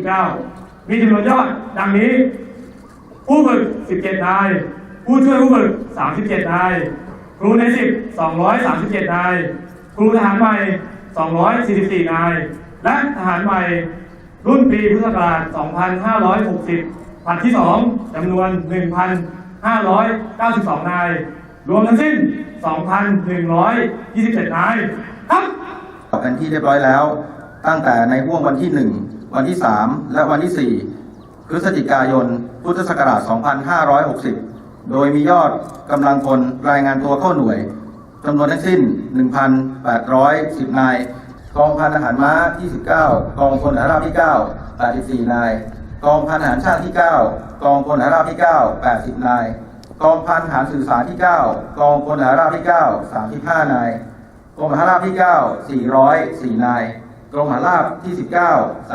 ที่9มีจำนวนยอดดังนี้ ผู้ฝึก 17 นาย ผู้ช่วยผู้ฝึก 37 นาย ครูใน 10 237 นาย ครูทหารใหม่ 244 นาย และทหารใหม่รุ่นปีพุทธศักราช 2560ผัดที่ 2จำนวน 1,592 นาย รวมทั้งสิ้น 2,127 นาย ครับเป็นที่เรียบร้อยแล้ว ตั้งแต่ในห่วงวันที่ 1 วันที่ 3 และวันที่ 4 พฤศจิกายน พุทธศักราช 2560 โดยมียอดกำลังพลรายงานตัวเข้าหน่วยจำนวนทั้งสิ้น 1,810 นาย กองพันทหารม้าที่ 19 กองพลทหาราบที่ 9 84 นาย กองพันทหารชาติที่ 9 กองพลทหาราบที่ 9 80 นาย กองพันทหารสื่อสารที่ 9 กองพลทหาราบที่ 9 35 นายกรมทหารราบที่ 9 404 นาย กรมหารราบที่ 19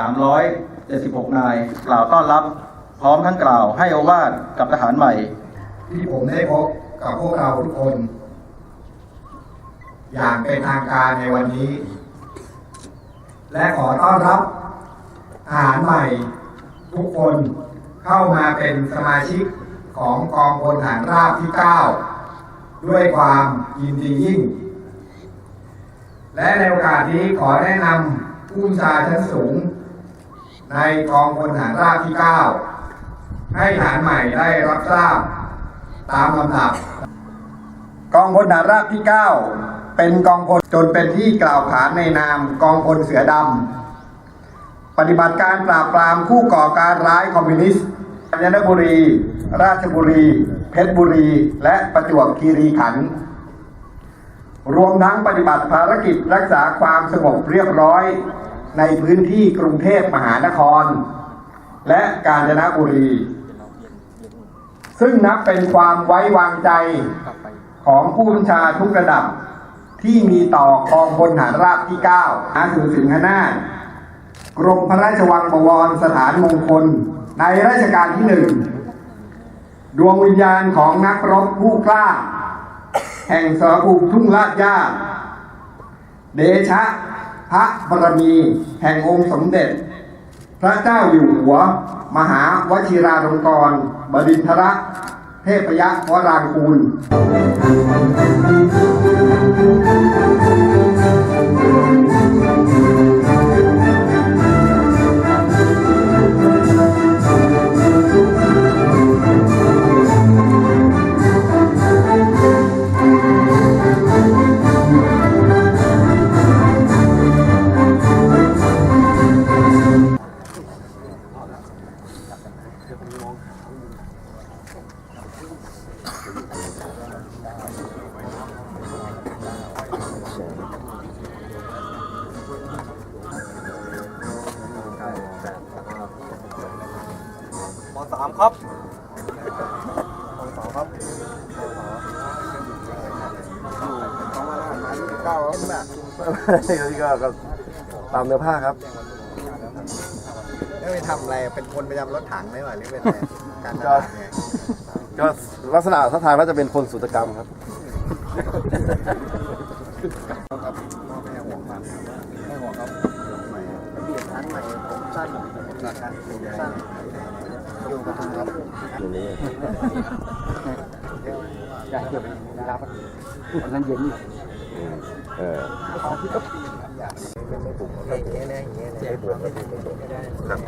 376 นาย กล่าวต้อนรับ พร้อมทั้งกล่าวให้โอวาทกับทหารใหม่ ที่ผมได้พบกับพวกเราทุกคน อย่างเป็นทางการในวันนี้ และขอต้อนรับทหารใหม่ ทุกคนเข้ามาเป็นสมาชิกของกองพลฐานราบที่ 9 ด้วยความยินดียิ่ง และในโอกาสนี้ขอแนะนำ ผู้ชาชั้นสูง ในกองพลฐานราบที่ 9 ให้ฐานใหม่ได้รับทราบตามลำดับ กองพลฐานราบที่ 9 เป็นกองพลจนเป็นที่กล่าวขานในนามกองพลเสือดำ ปฏิบัติการปราบปรามผู้ก่อการร้ายคอมมิวนิสต์กาญจนบุรี ราชบุรี เพชรบุรี และประจวบคีรีขันธ์ รวมทั้งปฏิบัติภารกิจรักษาความสงบเรียบร้อยในพื้นที่กรุงเทพมหานคร และกาญจนบุรี ซึ่งนับเป็นความไว้วางใจของผู้บัญชาทุกระดับที่มีต่อกองพลฐานราบที่ 9 อาสุสิงหนาถกรมพระราชวังบวรสถานมงคล ในรัชกาลที่หนึ่ง ดวงวิญญาณของนักรบผู้กล้า แห่งสรภูมิทุ่งลาดย่า เดชะพระบารมี แห่งองค์สมเด็จ พระเจ้าอยู่หัว มหาวชิราลงกรณบดินทรเทพยวรางกูล มสามครับมสามครับอยู่สองพันห้าร้อยยี่สิบเก้าครับตามเนื้อผ้าครับ แล้วไปทำอะไรเป็นคนประจำรถถังไหมวะหรือเป็นอะไรการตก็ลาดเนี่ยก็ลักษณะท่าทางน่าจะเป็นคนสุตกรรมครับไม่ห่วงครับไม่ห่วงครับใหม่เปลี่ยนชั้นใหม่ผมสั้นนะครับสั้นดูกระทั่งครับอยู่นี่อยากเก็บรับวันนั้นเย็น เอออย่างเงี้ยนะอย่างเงี้ยนะไม่บวกไม่ได้ครับ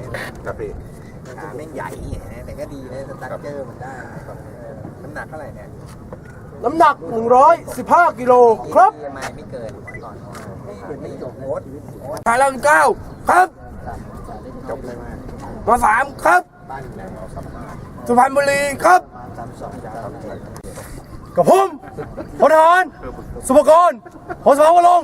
ครับพี่ขาแม่งใหญ่เนี่ยแต่ก็ดีนะสตั๊กเจอร์มันได้น้ำหนักเท่าไหร่เนี่ยน้ำหนัก 115 กิโลครับไม่ไม่เกินก่อนไม่จบโค้ดถ่าล้วเก้าครับจบเลยมามาสามครับสัมมาสุพรรณบุรีครับ กับผมพลทหารสุภกรพลสมรวงศ์สัง